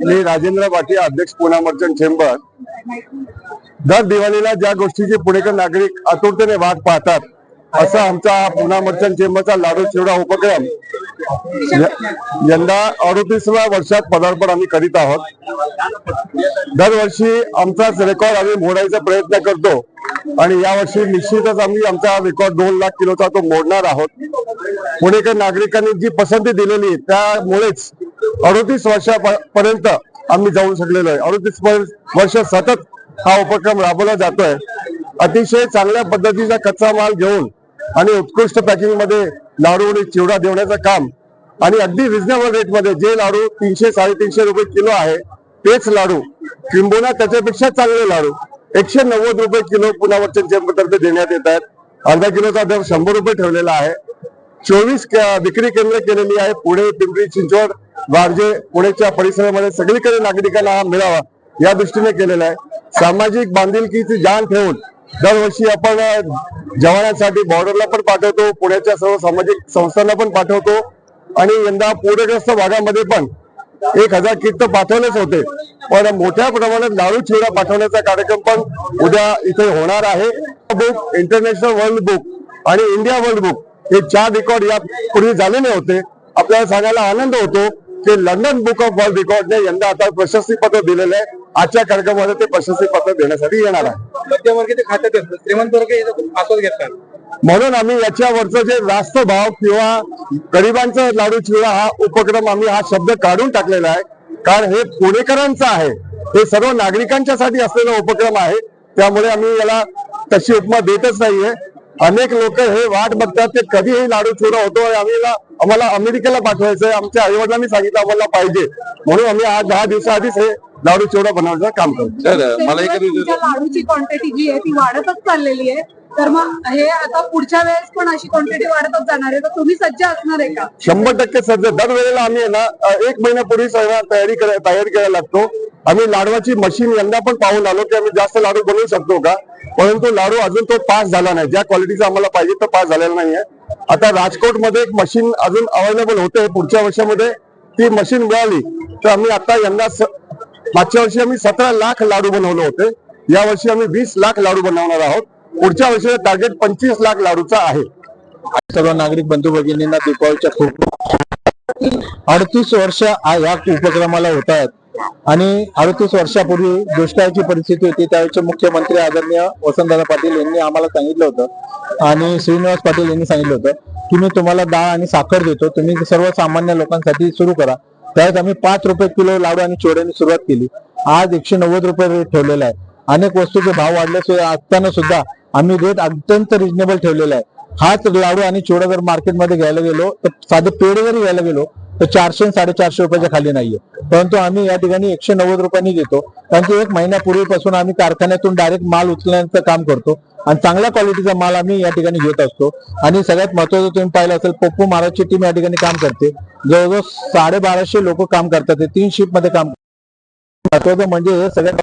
मी राजेंद्र पाटील अध्यक्ष Pune merchant chamber दर दिवाळीला ज्या गोष्टीची पुणेकर नागरिक आतुरतेने वाट पाहतात असा आमचा पुणा मर्चंट चेंबरचा लाडू चिवडा उपक्रम. यंदा अडतीसव्या वर्षात पदार्पण आम्ही करीत आहोत. दरवर्षी आमचाच रेकॉर्ड आम्ही मोडायचा प्रयत्न करतो आणि यावर्षी निश्चितच आम्ही आमचा रेकॉर्ड दोन लाख किलोचा तो मोडणार आहोत. पुणेकर नागरिकांनी जी पसंती दिलेली त्यामुळेच अडतीस वर्षापर्यंत आम्ही जाऊ शकलेलो आहे. अडतीस वर्ष सतत हा उपक्रम राबवला जातोय. अतिशय चांगल्या पद्धतीचा कच्चा माल घेऊन आणि उत्कृष्ट पॅकिंगमध्ये लाडू आणि चिवडा देण्याचं काम आणि अगदी रिझनेबल रेटमध्ये जे लाडू तीनशे साडेतीनशे रुपये किलो आहे तेच लाडू किंबोना त्याच्यापेक्षा चांगले लाडू एकशे नव्वद रुपये किलो पुण्यावरच्या तर्फे देण्यात येत आहेत. अर्धा किलोचा दर शंभर रुपये ठेवलेला आहे. चोवीस विक्री केंद्र केलेली आहे पुणे पिंपरी चिंचवड वारजे पुणेच्या परिसरामध्ये सगळीकडे नागरिकांना हा मिळावा या दृष्टीने केलेला आहे. सामाजिक बांधिलकीची जाण ठेवून दरवर्षी आपण जवानांसाठी बॉर्डरला पण पाठवतो पुण्याच्या सर्व सामाजिक संस्थांना पण पाठवतो आणि यंदा पूरग्रस्त भागामध्ये पण एक हजार किट तर पाठवलेच होते. पण मोठ्या प्रमाणात लाडू चिवडा पाठवण्याचा कार्यक्रम पण उद्या इथे होणार आहे. बुक इंटरनॅशनल वर्ल्ड बुक आणि इंडिया वर्ल्ड बुक हे चार रेकॉर्ड या पूर्वी झालेले होते. आपल्याला सांगायला आनंद होतो. की लंडन बुक ऑफ वर्ल्ड रेकॉर्डने यंदा आता प्रशस्ती पत्र दिलेलं आहे आजच्या कार्यक्रमामध्ये ते प्रशस्ती पत्र देण्यासाठी येणार आहे. मध्यमवर्गीय खात्यात आस्वाद घेतात. म्हणून आम्ही याच्यावरचं जे रास्त भाव किंवा गरिबांचा लाडू चिवडा हा उपक्रम आम्ही हा शब्द काढून टाकलेला आहे. कारण हे पुणेकरांचं आहे. हे सर्व नागरिकांच्यासाठी असलेला उपक्रम आहे. त्यामुळे आम्ही याला तशी उपमा देतच नाहीये. अनेक लोक हे वाट बघतात ते कधी हे लाडू चिवडा होतो आणि आम्ही आम्हाला अमेरिकेला पाठवायचं आहे. आमच्या आई वडिलांनी सांगितलं आम्हाला पाहिजे. म्हणून आम्ही आज दहा दिवसाआधीच हे लाडू चिवडा बनवण्याचं काम करतो. सर मला लाडूची क्वांटिटी जी आहे ती वाढतच चाललेली आहे. तर मग हे आता पुढच्या वेळेस पण अशी क्वांटिटी वाढतच जाणार आहे. तर तुम्ही सज्ज असणार आहे का? शंभर टक्के सज्ज. दरवेळेला आम्ही ना एक महिन्यापूर्वी सगळं तयारी तयारी करायला लागतो. आम्ही लाडवाची मशीन यंदा पण पाहून आलो की आम्ही जास्त लाडू बनवू शकतो का? परंतु लाडू अजून तो पास झाला नाही. ज्या क्वालिटीचा आम्हाला पाहिजे तो पास झालेला नाहीये आता राजकोटमध्ये एक मशीन अजून अवेलेबल होते पुढच्या वर्षामध्ये ती मशीन मिळाली तर आम्ही आता यंदा मागच्या वर्षी आम्ही सतरा लाख लाडू बनवले होते. या वर्षी आम्ही वीस लाख लाडू बनवणार आहोत. पुढच्या वर्षी टार्गेट पंचवीस लाख लाडूचा आहे. सर्व नागरिक बंधू भगिनींना दीपावलीच्या खूप अडतीस वर्ष या उपक्रमाला होत आहेत आणि अडतीस वर्षापूर्वी दुष्काळाची परिस्थिती होती त्यावेळेचे मुख्यमंत्री आदरणीय वसंतदादा पाटील यांनी आम्हाला सांगितलं होतं. आणि श्रीनिवास पाटील यांनी सांगितलं होतं की मी तुम्हाला डाळ आणि साखर देतो तुम्ही सर्वसामान्य लोकांसाठी सुरू करा. त्यावेळेस आम्ही पाच रुपये किलो लाडू आणि चिवड्याने सुरुवात केली. आज एकशे नव्वद रुपये रेट ठेवलेला आहे. अनेक वस्तूचे भाव वाढले असताना सुद्धा आम्ही रेट अत्यंत रिजनेबल ठेवलेला आहे. हाच लाडू आणि चिवडा जर मार्केटमध्ये घ्यायला गेलो तर साधे पेढे जरी घ्यायला गेलो तर चारशे आणि साडेचारशे रुपयाच्या खाली नाहीये. परंतु आम्ही या ठिकाणी एकशे नव्वद रुपयांनी घेतो कारण की एक महिन्यापूर्वीपासून आम्ही कारखान्यातून डायरेक्ट माल उचलण्याचं काम करतो आणि चांगल्या क्वालिटीचा माल आम्ही या ठिकाणी घेत असतो. आणि सगळ्यात महत्वाचं तुम्ही पाहिलं असेल पप्पू महाराजची टीम या ठिकाणी काम करते. जवळजवळ साडेबाराशे लोक काम करतात ते तीन शिफ्टमध्ये काम महत्वाचं म्हणजे हे सगळ्यात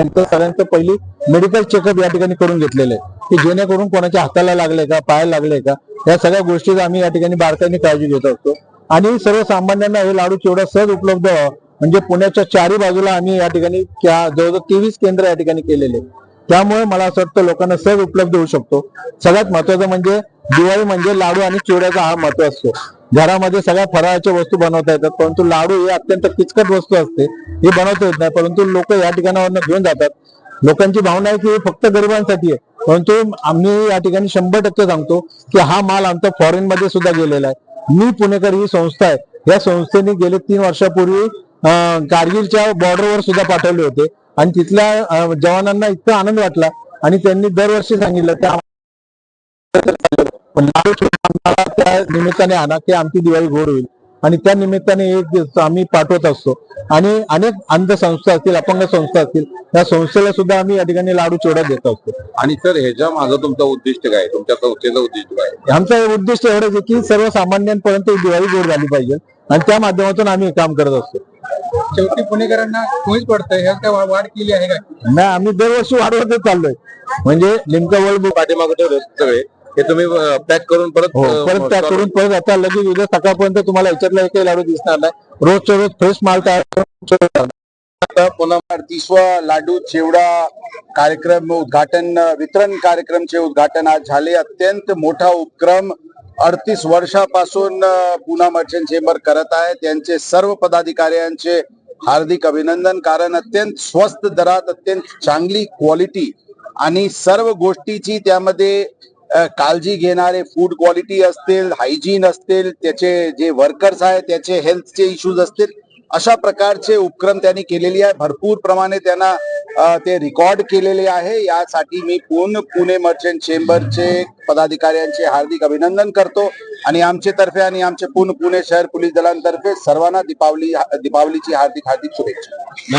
नंतर सगळ्यांचं पहिली मेडिकल चेकअप या ठिकाणी करून घेतलेलं आहे. की जेणेकरून कोणाच्या हाताला लागले का पायाला लागले का या सगळ्या गोष्टीचा आम्ही या ठिकाणी बारकाईने काळजी घेत असतो. आणि सर्वसामान्यांना हे लाडू चिवडा सहज उपलब्ध व्हावा म्हणजे पुण्याच्या चारी बाजूला आम्ही या ठिकाणी जवळजवळ तेवीस केंद्र या ठिकाणी केलेले. त्यामुळे मला असं वाटतं लोकांना सहज उपलब्ध होऊ शकतो. सगळ्यात महत्वाचं म्हणजे दिवाळी म्हणजे लाडू आणि चिवड्याचा हा महत्त्व असतो. घरामध्ये सगळ्या फराळाच्या वस्तू बनवता येतात परंतु लाडू ही अत्यंत किचकट वस्तू असते. ही बनवता येत नाही परंतु लोक या ठिकाणावरनं घेऊन जातात. लोकांची भावना आहे की हे फक्त गरिबांसाठी आहे. परंतु आम्ही या ठिकाणी शंभर टक्के सांगतो की हा माल आमचा फॉरेन मध्ये सुद्धा गेलेला आहे. मी पुणेकर ही संस्था आहे. या संस्थेने गेले तीन वर्षापूर्वी कारगिलच्या बॉर्डरवर सुद्धा पाठवले होते. आणि तिथल्या जवानांना इतका आनंद वाटला आणि त्यांनी दरवर्षी सांगितलं त्या पण आम्हाला त्या निमित्ताने आणा की आमची दिवाळी गोड होईल. आणि त्या निमित्ताने एक दिवस आम्ही पाठवत असतो. आणि अनेक अंध संस्था असतील अपंग संस्था असतील त्या संस्थेला सुद्धा आम्ही या ठिकाणी लाडू चिवडा देत असतो. आणि सर ह्याच्या माझं तुमचं उद्दिष्ट काय? तुमच्या संस्थेचं उद्दिष्ट काय? आमचं उद्दिष्ट एवढंच आहे की सर्वसामान्यांपर्यंत दिवाळी गोड झाली पाहिजे. आणि त्या माध्यमातून आम्ही काम करत असतो. शेवटी पुणेकरांना कोणीच पडतंय. ह्यात काय वाढ केली आहे का? नाही आम्ही दरवर्षी वाढवतच चाललोय. म्हणजे लिमका वर्ल्ड पाठीमागे ठेवले सगळे. हे तुम्ही पॅक करून परत हो परत store- करून परत आता लगेच उद्या सकाळपर्यंत तुम्हाला याच्यातला एकही लाडू दिसणार नाही. रोजच्या रोज फ्रेश माल तयार पुन्हा अडतीसवा लाडू चिवडा कार्यक्रम उद्घाटन वितरण कार्यक्रमचे उद्घाटन आज झाले. अत्यंत मोठा उपक्रम अडतीस वर्षापासून पुना मर्चंट चेंबर करत आहे. त्यांचे सर्व पदाधिकाऱ्यांचे हार्दिक अभिनंदन कारण अत्यंत स्वस्त दरात अत्यंत चांगली क्वालिटी आणि सर्व गोष्टीची त्यामध्ये काळजी घेणारे फूड क्वालिटी असतील हायजीन असतील त्याचे जे वर्कर्स आहेत त्याचे हेल्थचे इश्यूज असतील अशा प्रकारचे उपक्रम त्यांनी केलेली आहे. भरपूर प्रमाणे त्यांना ते रेकॉर्ड केलेले आहे. यासाठी मी पूर्ण पुणे मर्चंट चेंबरचे पदाधिकाऱ्यांचे हार्दिक अभिनंदन करतो. आणि आमचे तर्फे आणि आमचे पूर्ण पुणे शहर पोलीस दलांतर्फे सर्वांना दीपावली दीपावलीची हार्दिक हार्दिक शुभेच्छा.